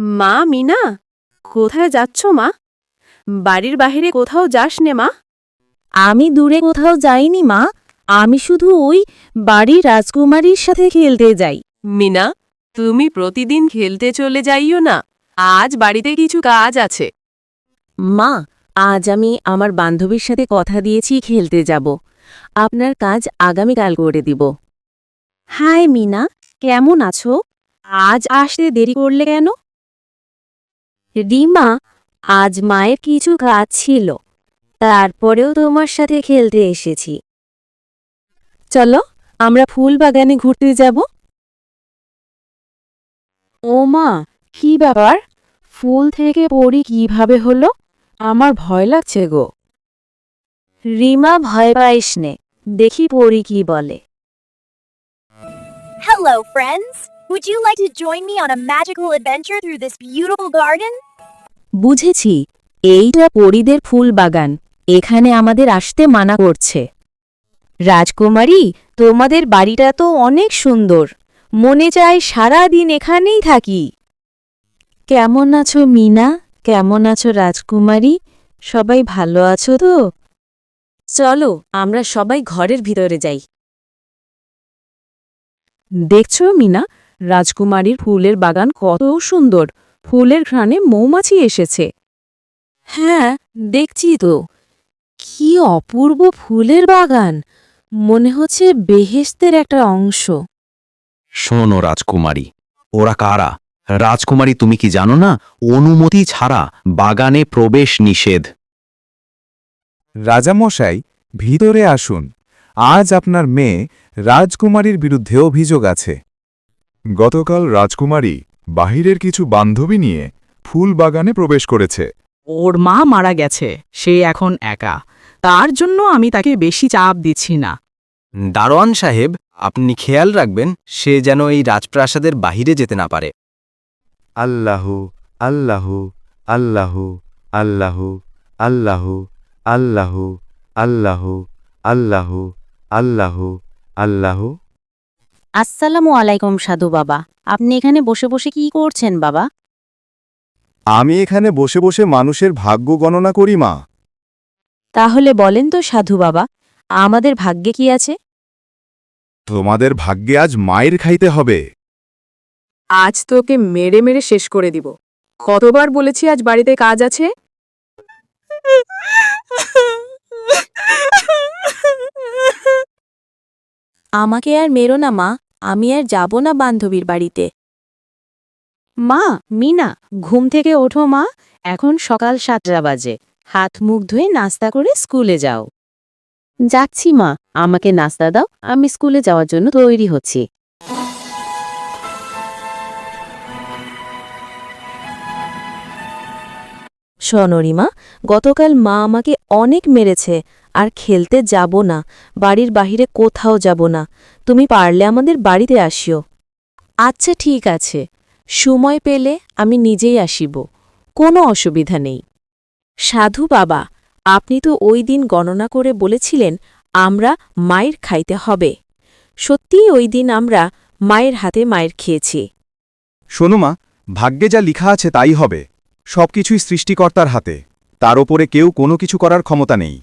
মা মিনা কোথায় যাচ্ছ মা? বাড়ির বাইরে কোথাও যাস নে মা? আমি দূরে কোথাও যাইনি মা আমি শুধু ওই বাড়ির রাজকুমারীর সাথে খেলতে যাই। মিনা তুমি প্রতিদিন খেলতে চলে যাইও না আজ বাড়িতে কিছু কাজ আছে। মা আজ আমি আমার বান্ধবীর সাথে কথা দিয়েছি খেলতে যাব। আপনার কাজ আগামীকাল করে দিব। হাই মিনা কেমন আছো? আজ আসতে দেরি করলে কেন? রিমা আজ মায়ের কিছু কাজ ছিল। তারপরেও তোমার সাথে খেলতে এসেছি। চলো আমরা ফুল বাগানে ঘুরতে যাব। ও মা কি ব্যাপার? ফুল থেকে পড়ি কীভাবে হলো? আমার ভয় লাগছে গো। রিমা ভয় পাইস নে দেখি পড়ি কি বলে। Hello, friends! Would you like to join me on a magical adventure through this beautiful garden? বুঝেছি, এইটা পরিদের ফুল বাগান, এখানে আমাদের আসতে মানা করছে। রাজকুমারী, তোমাদের বাড়িটা তো অনেক সুন্দর, মনে চায় সারা দিন এখানেই থাকি। কেমন আছো মিনা? কেমন আছো রাজকুমারী? সবাই ভালো আছো তো? চলো, আমরা সবাই ঘরের ভিতরে যাই। দেখছ মিনা? রাজকুমারীর ফুলের বাগান কত সুন্দর ফুলের ঘ্রাণে মৌমাছি এসেছে। হ্যাঁ দেখছি তো। কি অপূর্ব ফুলের বাগান। মনে হচ্ছে বেহেস্তের একটা অংশ। শোনো রাজকুমারী ওরা কারা? রাজকুমারী তুমি কি জানো না? অনুমতি ছাড়া বাগানে প্রবেশ নিষেধ। রাজামশাই ভিতরে আসুন। আজ আপনার মেয়ে রাজকুমারীর বিরুদ্ধে অভিযোগ আছে। গতকাল রাজকুমারী বাহিরের কিছু বান্ধবী নিয়ে ফুল বাগানে প্রবেশ করেছে। ওর মা মারা গেছে সে এখন একা। তার জন্য আমি তাকে বেশি চাপ দিচ্ছি না। দারোয়ান সাহেব আপনি খেয়াল রাখবেন সে যেন এই রাজপ্রাসাদের বাহিরে যেতে না পারে। আল্লাহ আল্লাহ আল্লাহ আল্লাহ আল্লাহ আল্লাহ আল্লাহ আল্লাহ আল্লাহ আল্লাহ। আসসালামু আলাইকুম সাধু বাবা। আপনি এখানে বসে বসে কি করছেন বাবা? আমি এখানে বসে বসে মানুষের ভাগ্য গণনা করি মা। তাহলে বলেন তো সাধু বাবা আমাদের ভাগ্যে কি আছে? তোমাদের ভাগ্যে আজ মায়ের খাইতে হবে। আজ তোকে মেরে মেরে শেষ করে দিব। কতবার বলেছি আজ বাড়িতে কাজ আছে? আমাকে আর মেরো না মা। আমি আর যাব না বান্ধবীর বাড়িতে। মা মিনা ঘুম থেকে ওঠো মা। এখন সকাল সাতটা বাজে। হাত মুখ ধুয়ে নাস্তা করে স্কুলে যাও। যাচ্ছি মা। আমাকে নাস্তা দাও। আমি স্কুলে যাওয়ার জন্য তৈরি হচ্ছি। সনরিমা গতকাল মা আমাকে অনেক মেরেছে, আর খেলতে যাব না, বাড়ির বাহিরে কোথাও যাব না, তুমি পারলে আমাদের বাড়িতে আসিও। আচ্ছা ঠিক আছে, সময় পেলে আমি নিজেই আসিব, কোনো অসুবিধা নেই। সাধু বাবা, আপনি তো ওই দিন গণনা করে বলেছিলেন আমরা মায়ের খাইতে হবে। সত্যিই ওই দিন আমরা মায়ের হাতে মায়ের খেয়েছি। শোনো মা, ভাগ্যে যা লিখা আছে তাই হবে। সবকিছুই সৃষ্টিকর্তার হাতে। তার ওপরে কেউ কোনো কিছু করার ক্ষমতা নেই।